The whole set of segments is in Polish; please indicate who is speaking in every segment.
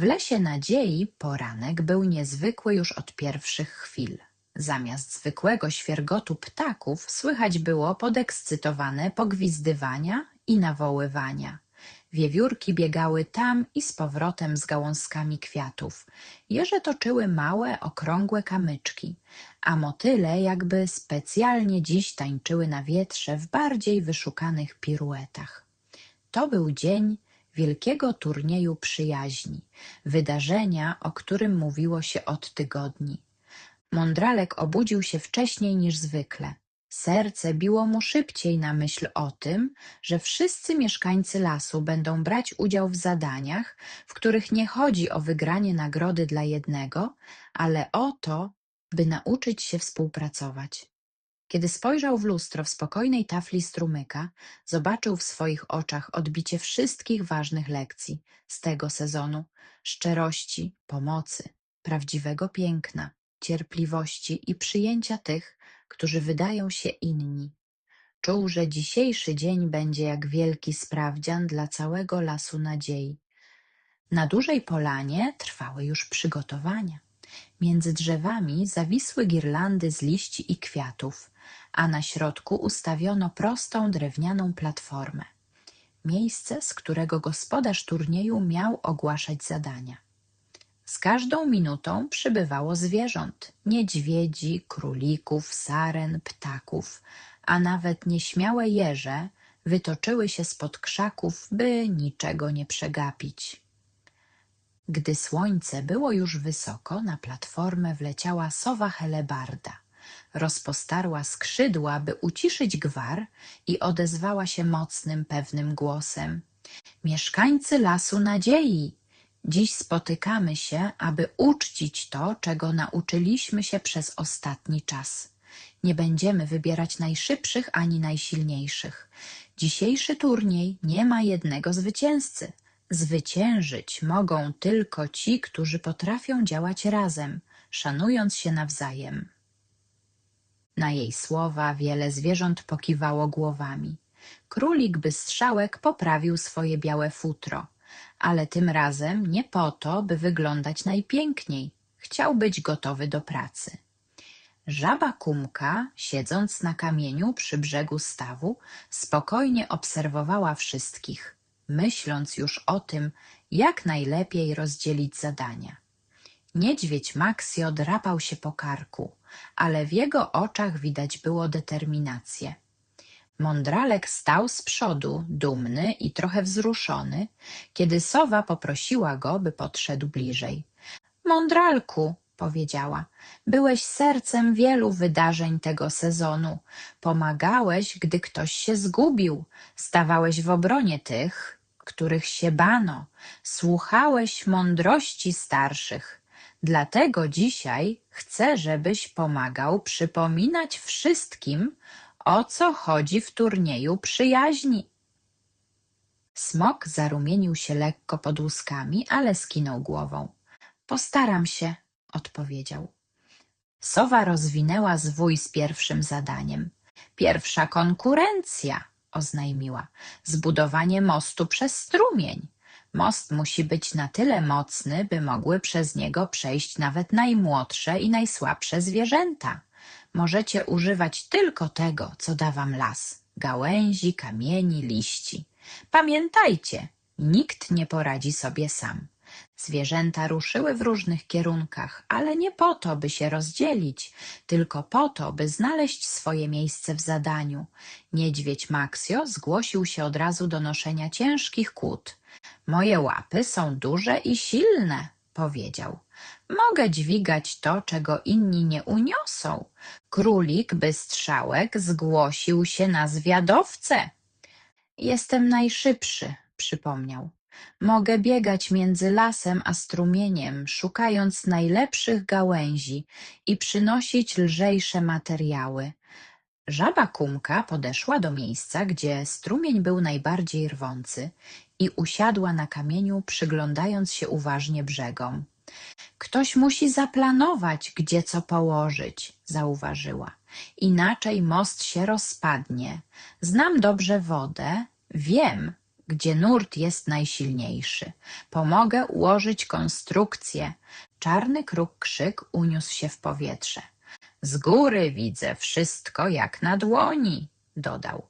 Speaker 1: W lesie nadziei poranek był niezwykły już od pierwszych chwil. Zamiast zwykłego świergotu ptaków słychać było podekscytowane pogwizdywania i nawoływania. Wiewiórki biegały tam i z powrotem z gałązkami kwiatów. Jeże toczyły małe, okrągłe kamyczki, a motyle jakby specjalnie dziś tańczyły na wietrze w bardziej wyszukanych piruetach. To był dzień wielkiego turnieju przyjaźni, wydarzenia, o którym mówiło się od tygodni. Mądralek obudził się wcześniej niż zwykle. Serce biło mu szybciej na myśl o tym, że wszyscy mieszkańcy lasu będą brać udział w zadaniach, w których nie chodzi o wygranie nagrody dla jednego, ale o to, by nauczyć się współpracować. Kiedy spojrzał w lustro w spokojnej tafli strumyka, zobaczył w swoich oczach odbicie wszystkich ważnych lekcji z tego sezonu szczerości, pomocy, prawdziwego piękna, cierpliwości i przyjęcia tych, którzy wydają się inni. Czuł, że dzisiejszy dzień będzie jak wielki sprawdzian dla całego lasu nadziei. Na dużej polanie trwały już przygotowania. Między drzewami zawisły girlandy z liści i kwiatów, a na środku ustawiono prostą drewnianą platformę. Miejsce, z którego gospodarz turnieju miał ogłaszać zadania. Z każdą minutą przybywało zwierząt, niedźwiedzi, królików, saren, ptaków, a nawet nieśmiałe jeże wytoczyły się spod krzaków, by niczego nie przegapić. Gdy słońce było już wysoko, na platformę wleciała sowa helebarda. Rozpostarła skrzydła, by uciszyć gwar i odezwała się mocnym, pewnym głosem. Mieszkańcy Lasu Nadziei, dziś spotykamy się, aby uczcić to, czego nauczyliśmy się przez ostatni czas. Nie będziemy wybierać najszybszych ani najsilniejszych. Dzisiejszy turniej nie ma jednego zwycięzcy. Zwyciężyć mogą tylko ci, którzy potrafią działać razem, szanując się nawzajem. Na jej słowa wiele zwierząt pokiwało głowami. Królik bystrzałek poprawił swoje białe futro, ale tym razem nie po to, by wyglądać najpiękniej. Chciał być gotowy do pracy. Żaba Kumka, siedząc na kamieniu przy brzegu stawu, spokojnie obserwowała wszystkich, myśląc już o tym, jak najlepiej rozdzielić zadania. Niedźwiedź Maksio drapał się po karku, ale w jego oczach widać było determinację. Mądralek stał z przodu, dumny i trochę wzruszony, kiedy sowa poprosiła go, by podszedł bliżej. Mądralku, powiedziała, byłeś sercem wielu wydarzeń tego sezonu. Pomagałeś, gdy ktoś się zgubił, stawałeś w obronie tych, których się bano, słuchałeś mądrości starszych. Dlatego dzisiaj chcę, żebyś pomagał przypominać wszystkim, o co chodzi w turnieju przyjaźni. Smok zarumienił się lekko pod łuskami, ale skinął głową. Postaram się, odpowiedział. Sowa rozwinęła zwój z pierwszym zadaniem. Pierwsza konkurencja, oznajmiła. Zbudowanie mostu przez strumień. Most musi być na tyle mocny, by mogły przez niego przejść nawet najmłodsze i najsłabsze zwierzęta. Możecie używać tylko tego, co da wam las gałęzi, kamieni, liści. Pamiętajcie, nikt nie poradzi sobie sam. Zwierzęta ruszyły w różnych kierunkach, ale nie po to, by się rozdzielić, tylko po to, by znaleźć swoje miejsce w zadaniu. Niedźwiedź Maksio zgłosił się od razu do noszenia ciężkich kłód. Moje łapy są duże i silne, powiedział. Mogę dźwigać to, czego inni nie uniosą. Królik Bystrzałek zgłosił się na zwiadowcę. Jestem najszybszy, przypomniał. Mogę biegać między lasem a strumieniem, szukając najlepszych gałęzi i przynosić lżejsze materiały. Żaba Kumka podeszła do miejsca, gdzie strumień był najbardziej rwący i usiadła na kamieniu, przyglądając się uważnie brzegom. Ktoś musi zaplanować, gdzie co położyć, zauważyła. Inaczej most się rozpadnie. Znam dobrze wodę, wiem, gdzie nurt jest najsilniejszy. Pomogę ułożyć konstrukcję. Czarny kruk krzyk uniósł się w powietrze. Z góry widzę wszystko jak na dłoni, dodał.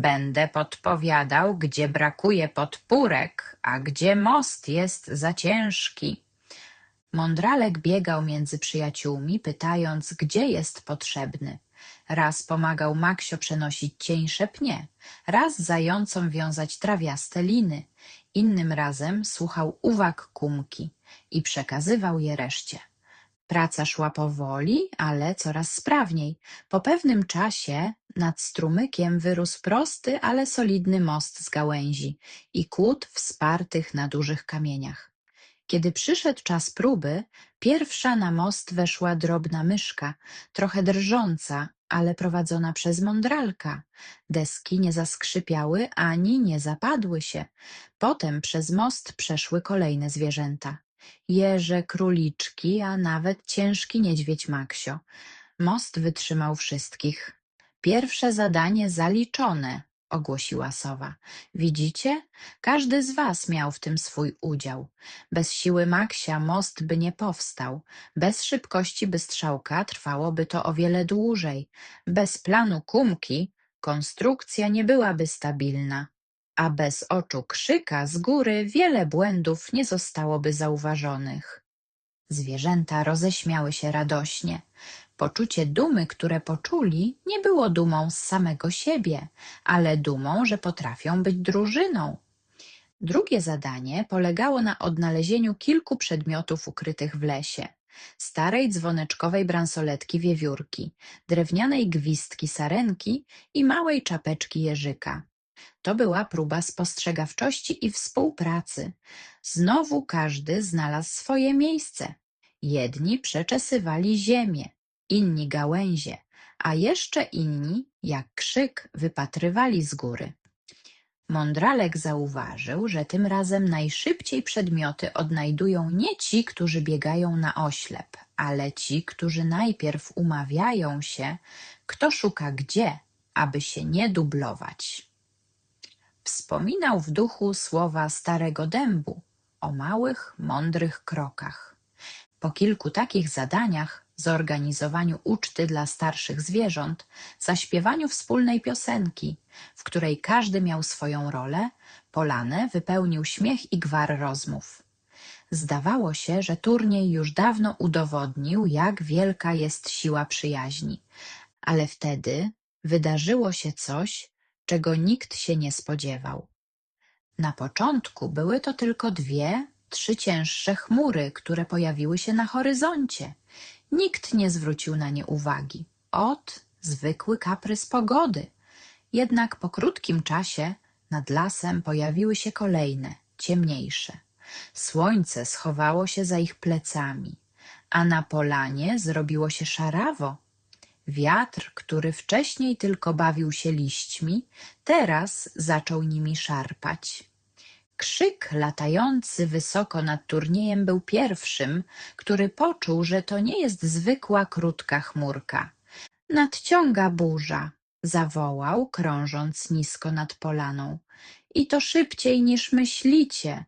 Speaker 1: Będę podpowiadał, gdzie brakuje podpórek, a gdzie most jest za ciężki. Mądralek biegał między przyjaciółmi, pytając, gdzie jest potrzebny. Raz pomagał Maksio przenosić cieńsze pnie, raz zającom wiązać trawiaste liny, innym razem słuchał uwag kumki i przekazywał je reszcie. Praca szła powoli, ale coraz sprawniej. Po pewnym czasie nad strumykiem wyrósł prosty, ale solidny most z gałęzi i kłód wspartych na dużych kamieniach. Kiedy przyszedł czas próby, pierwsza na most weszła drobna myszka, trochę drżąca, ale prowadzona przez mądralka. Deski nie zaskrzypiały ani nie zapadły się. Potem przez most przeszły kolejne zwierzęta. Jeże, króliczki, a nawet ciężki niedźwiedź Maksio. Most wytrzymał wszystkich. Pierwsze zadanie zaliczone, ogłosiła sowa. Widzicie? Każdy z was miał w tym swój udział. Bez siły Maksia most by nie powstał. Bez szybkości bystrzałka trwałoby to o wiele dłużej. Bez planu kumki konstrukcja nie byłaby stabilna. A bez oczu krzyka z góry wiele błędów nie zostałoby zauważonych. Zwierzęta roześmiały się radośnie. Poczucie dumy, które poczuli, nie było dumą z samego siebie, ale dumą, że potrafią być drużyną. Drugie zadanie polegało na odnalezieniu kilku przedmiotów ukrytych w lesie. Starej dzwoneczkowej bransoletki wiewiórki, drewnianej gwizdki sarenki i małej czapeczki jeżyka. To była próba spostrzegawczości i współpracy. Znowu każdy znalazł swoje miejsce. Jedni przeczesywali ziemię, inni gałęzie, a jeszcze inni, jak krzyk, wypatrywali z góry. Mądralek zauważył, że tym razem najszybciej przedmioty odnajdują nie ci, którzy biegają na oślep, ale ci, którzy najpierw umawiają się, kto szuka gdzie, aby się nie dublować. Wspominał w duchu słowa starego dębu o małych, mądrych krokach. Po kilku takich zadaniach, zorganizowaniu uczty dla starszych zwierząt, zaśpiewaniu wspólnej piosenki, w której każdy miał swoją rolę, Polanę wypełnił śmiech i gwar rozmów. Zdawało się, że turniej już dawno udowodnił, jak wielka jest siła przyjaźni, ale wtedy wydarzyło się coś, czego nikt się nie spodziewał. Na początku były to tylko dwie, trzy cięższe chmury, które pojawiły się na horyzoncie. Nikt nie zwrócił na nie uwagi. Ot, zwykły kaprys pogody. Jednak po krótkim czasie nad lasem pojawiły się kolejne, ciemniejsze. Słońce schowało się za ich plecami, a na polanie zrobiło się szarawo. Wiatr, który wcześniej tylko bawił się liśćmi, teraz zaczął nimi szarpać. Krzyk latający wysoko nad turniejem był pierwszym, który poczuł, że to nie jest zwykła krótka chmurka. Nadciąga burza, zawołał, krążąc nisko nad polaną. I to szybciej niż myślicie.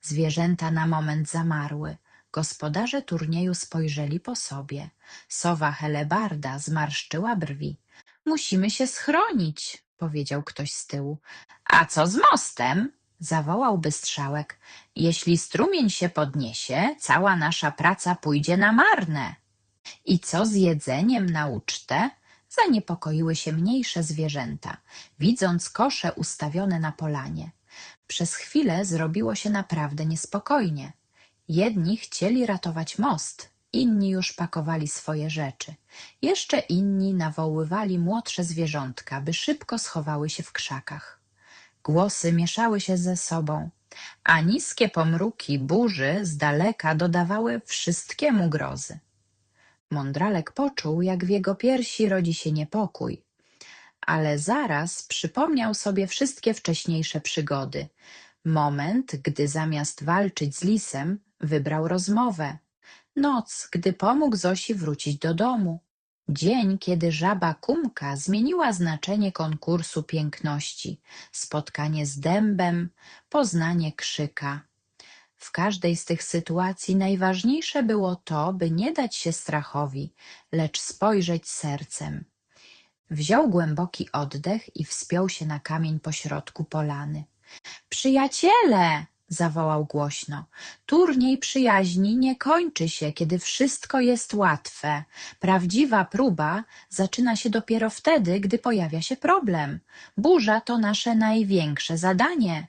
Speaker 1: Zwierzęta na moment zamarły. Gospodarze turnieju spojrzeli po sobie. Sowa Helebarda zmarszczyła brwi. Musimy się schronić, powiedział ktoś z tyłu. A co z mostem? Zawołał bystrzałek. Jeśli strumień się podniesie, cała nasza praca pójdzie na marne. I co z jedzeniem na ucztę? Zaniepokoiły się mniejsze zwierzęta, widząc kosze ustawione na polanie. Przez chwilę zrobiło się naprawdę niespokojnie. Jedni chcieli ratować most, inni już pakowali swoje rzeczy. Jeszcze inni nawoływali młodsze zwierzątka, by szybko schowały się w krzakach. Głosy mieszały się ze sobą, a niskie pomruki burzy z daleka dodawały wszystkiemu grozy. Mądralek poczuł, jak w jego piersi rodzi się niepokój, ale zaraz przypomniał sobie wszystkie wcześniejsze przygody. Moment, gdy zamiast walczyć z lisem, wybrał rozmowę. Noc, gdy pomógł Zosi wrócić do domu. Dzień, kiedy żaba Kumka zmieniła znaczenie konkursu piękności, spotkanie z dębem, poznanie krzyka. W każdej z tych sytuacji najważniejsze było to, by nie dać się strachowi, lecz spojrzeć sercem. Wziął głęboki oddech i wspiął się na kamień pośrodku polany. Przyjaciele! Zawołał głośno. Turniej przyjaźni nie kończy się, kiedy wszystko jest łatwe. Prawdziwa próba zaczyna się dopiero wtedy, gdy pojawia się problem. Burza to nasze największe zadanie.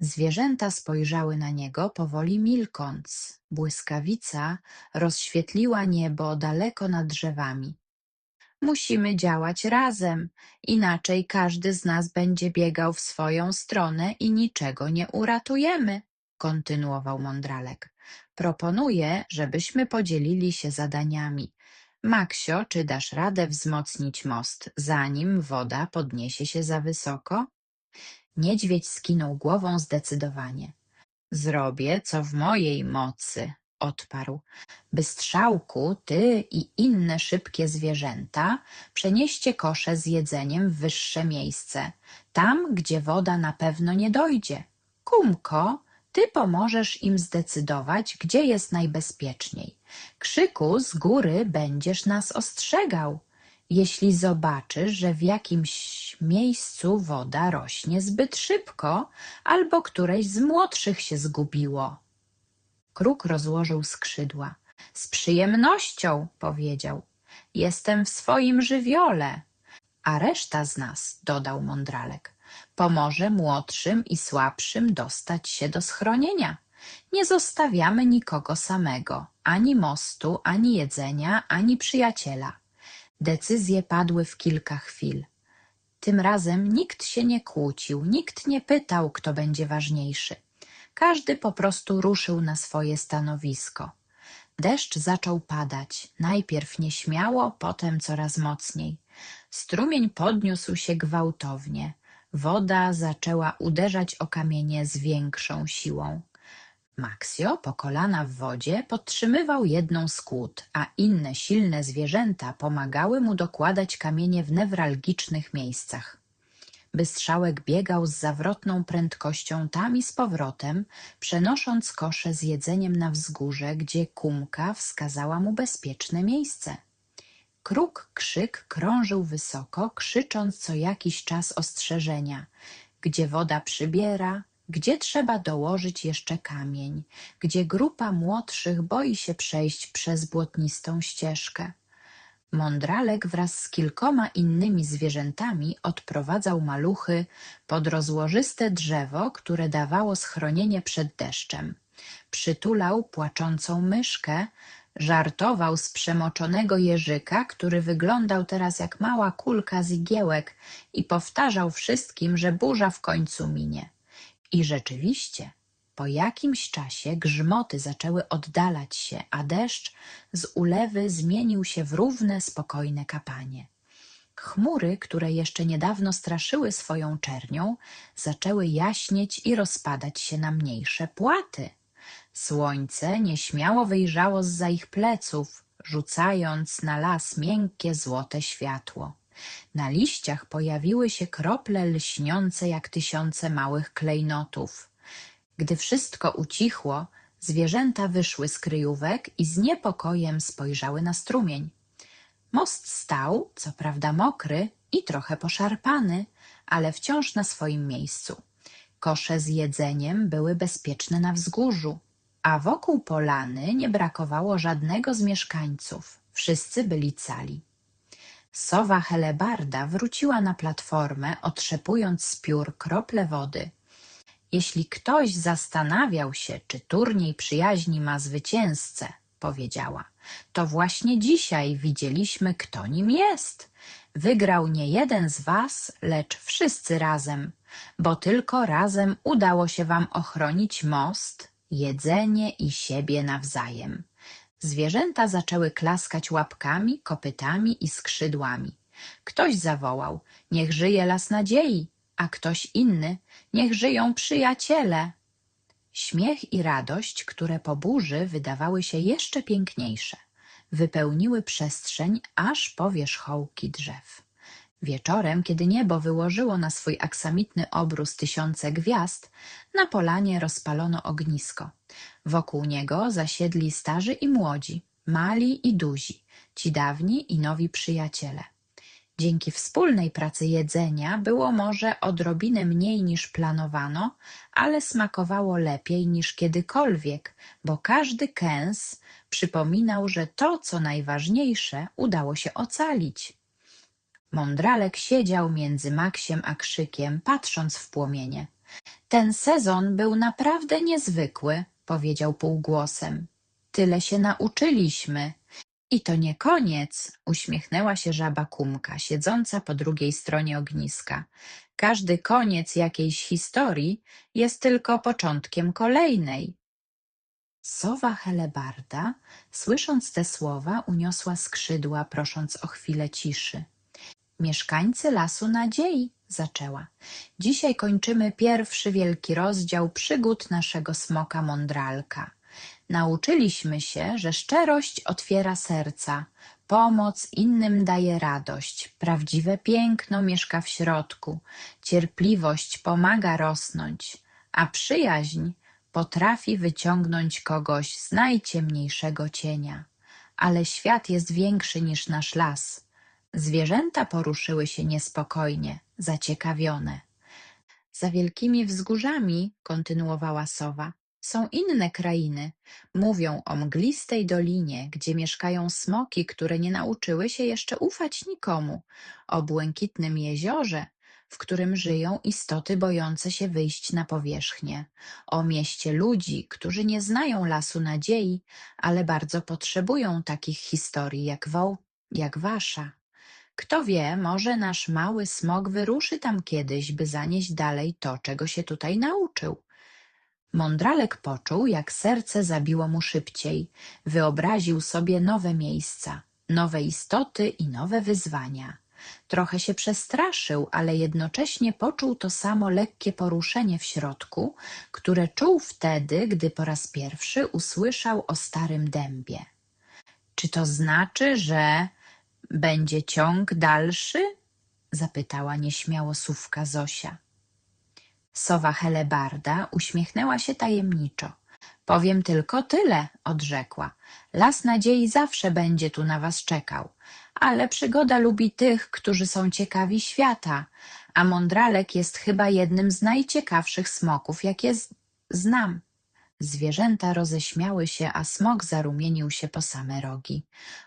Speaker 1: Zwierzęta spojrzały na niego, powoli milkąc. Błyskawica rozświetliła niebo daleko nad drzewami. Musimy działać razem, inaczej każdy z nas będzie biegał w swoją stronę i niczego nie uratujemy, kontynuował Mądralek. Proponuję, żebyśmy podzielili się zadaniami. Maksio, czy dasz radę wzmocnić most, zanim woda podniesie się za wysoko? Niedźwiedź skinął głową zdecydowanie. Zrobię, co w mojej mocy, odparł. Bystrzałku, ty i inne szybkie zwierzęta przenieście kosze z jedzeniem w wyższe miejsce, tam, gdzie woda na pewno nie dojdzie. Kumko, ty pomożesz im zdecydować, gdzie jest najbezpieczniej. Krzyku, z góry będziesz nas ostrzegał. Jeśli zobaczysz, że w jakimś miejscu woda rośnie zbyt szybko, albo któreś z młodszych się zgubiło. Kruk rozłożył skrzydła. Z przyjemnością, powiedział. Jestem w swoim żywiole. A reszta z nas, dodał mądralek, pomoże młodszym i słabszym dostać się do schronienia. Nie zostawiamy nikogo samego, ani mostu, ani jedzenia, ani przyjaciela. Decyzje padły w kilka chwil. Tym razem nikt się nie kłócił, nikt nie pytał, kto będzie ważniejszy. Każdy po prostu ruszył na swoje stanowisko. Deszcz zaczął padać, najpierw nieśmiało, potem coraz mocniej. Strumień podniósł się gwałtownie. Woda zaczęła uderzać o kamienie z większą siłą. Maksio, po kolana w wodzie, podtrzymywał jedną z kłód, a inne silne zwierzęta pomagały mu dokładać kamienie w newralgicznych miejscach. Bystrzałek biegał z zawrotną prędkością tam i z powrotem, przenosząc kosze z jedzeniem na wzgórze, gdzie kumka wskazała mu bezpieczne miejsce. Kruk krzyk krążył wysoko, krzycząc co jakiś czas ostrzeżenia. Gdzie woda przybiera, gdzie trzeba dołożyć jeszcze kamień, gdzie grupa młodszych boi się przejść przez błotnistą ścieżkę. Mądralek wraz z kilkoma innymi zwierzętami odprowadzał maluchy pod rozłożyste drzewo, które dawało schronienie przed deszczem. Przytulał płaczącą myszkę, żartował z przemoczonego jeżyka, który wyglądał teraz jak mała kulka z igiełek i powtarzał wszystkim, że burza w końcu minie. I rzeczywiście, po jakimś czasie grzmoty zaczęły oddalać się, a deszcz z ulewy zmienił się w równe, spokojne kapanie. Chmury, które jeszcze niedawno straszyły swoją czernią, zaczęły jaśnieć i rozpadać się na mniejsze płaty. Słońce nieśmiało wyjrzało zza ich pleców, rzucając na las miękkie złote światło. Na liściach pojawiły się krople lśniące jak tysiące małych klejnotów. Gdy wszystko ucichło, zwierzęta wyszły z kryjówek i z niepokojem spojrzały na strumień. Most stał, co prawda mokry i trochę poszarpany, ale wciąż na swoim miejscu. Kosze z jedzeniem były bezpieczne na wzgórzu, a wokół polany nie brakowało żadnego z mieszkańców. Wszyscy byli cali. Sowa Helebarda wróciła na platformę, otrzepując z piór krople wody. Jeśli ktoś zastanawiał się, czy turniej przyjaźni ma zwycięzcę, powiedziała, to właśnie dzisiaj widzieliśmy, kto nim jest. Wygrał nie jeden z was, lecz wszyscy razem, bo tylko razem udało się wam ochronić most, jedzenie i siebie nawzajem. Zwierzęta zaczęły klaskać łapkami, kopytami i skrzydłami. Ktoś zawołał, niech żyje las nadziei, a ktoś inny, niech żyją przyjaciele. Śmiech i radość, które po burzy wydawały się jeszcze piękniejsze. wypełniły przestrzeń aż po wierzchołki drzew. Wieczorem, kiedy niebo wyłożyło na swój aksamitny obrus tysiące gwiazd, na polanie rozpalono ognisko. Wokół niego zasiedli starzy i młodzi, mali i duzi, ci dawni i nowi przyjaciele. Dzięki wspólnej pracy jedzenia było może odrobinę mniej niż planowano, ale smakowało lepiej niż kiedykolwiek, bo każdy kęs przypominał, że to, co najważniejsze, udało się ocalić. Mądralek siedział między Maksiem a Krzykiem, patrząc w płomienie. Ten sezon był naprawdę niezwykły, powiedział półgłosem. Tyle się nauczyliśmy. I to nie koniec, uśmiechnęła się żaba Kumka, siedząca po drugiej stronie ogniska. Każdy koniec jakiejś historii jest tylko początkiem kolejnej. Sowa Helebarda, słysząc te słowa, uniosła skrzydła, prosząc o chwilę ciszy. Mieszkańcy Lasu Nadziei, zaczęła. Dzisiaj kończymy pierwszy wielki rozdział przygód naszego smoka mądralka. Nauczyliśmy się, że szczerość otwiera serca, pomoc innym daje radość, prawdziwe piękno mieszka w środku, cierpliwość pomaga rosnąć, a przyjaźń potrafi wyciągnąć kogoś z najciemniejszego cienia. Ale świat jest większy niż nasz las. Zwierzęta poruszyły się niespokojnie, zaciekawione. Za wielkimi wzgórzami, kontynuowała sowa, są inne krainy. Mówią o mglistej dolinie, gdzie mieszkają smoki, które nie nauczyły się jeszcze ufać nikomu, o błękitnym jeziorze, w którym żyją istoty bojące się wyjść na powierzchnię, o mieście ludzi, którzy nie znają lasu nadziei, ale bardzo potrzebują takich historii jak, wo, jak wasza. Kto wie, może nasz mały smok wyruszy tam kiedyś, by zanieść dalej to, czego się tutaj nauczył. Mądralek poczuł, jak serce zabiło mu szybciej. Wyobraził sobie nowe miejsca, nowe istoty i nowe wyzwania. Trochę się przestraszył, ale jednocześnie poczuł to samo lekkie poruszenie w środku, które czuł wtedy, gdy po raz pierwszy usłyszał o starym dębie. Czy to znaczy, że będzie ciąg dalszy? zapytała nieśmiało sówka Zosia. Sowa Helebarda uśmiechnęła się tajemniczo. Powiem tylko tyle, odrzekła. Las nadziei zawsze będzie tu na was czekał, ale przygoda lubi tych, którzy są ciekawi świata, a mądralek jest chyba jednym z najciekawszych smoków, jakie znam. Zwierzęta roześmiały się, a smok zarumienił się po same rogi.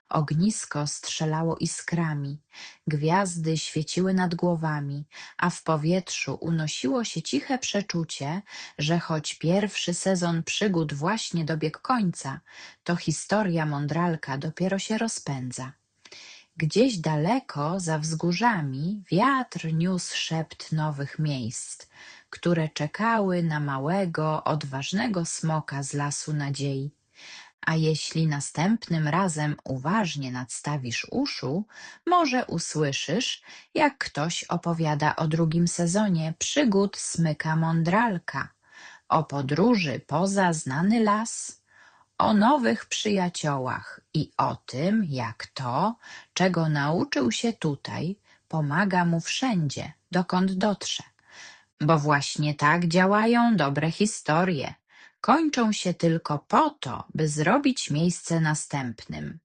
Speaker 1: Ognisko strzelało iskrami, gwiazdy świeciły nad głowami, a w powietrzu unosiło się ciche przeczucie, że choć pierwszy sezon przygód właśnie dobiegł końca, to historia mądralka dopiero się rozpędza. Gdzieś daleko, za wzgórzami, wiatr niósł szept nowych miejsc, które czekały na małego, odważnego smoka z lasu nadziei. A jeśli następnym razem uważnie nadstawisz uszu, może usłyszysz, jak ktoś opowiada o drugim sezonie przygód smyka mądralka, o podróży poza znany las, o nowych przyjaciołach i o tym, jak to, czego nauczył się tutaj, pomaga mu wszędzie, dokąd dotrze. Bo właśnie tak działają dobre historie. Kończą się tylko po to, by zrobić miejsce następnym.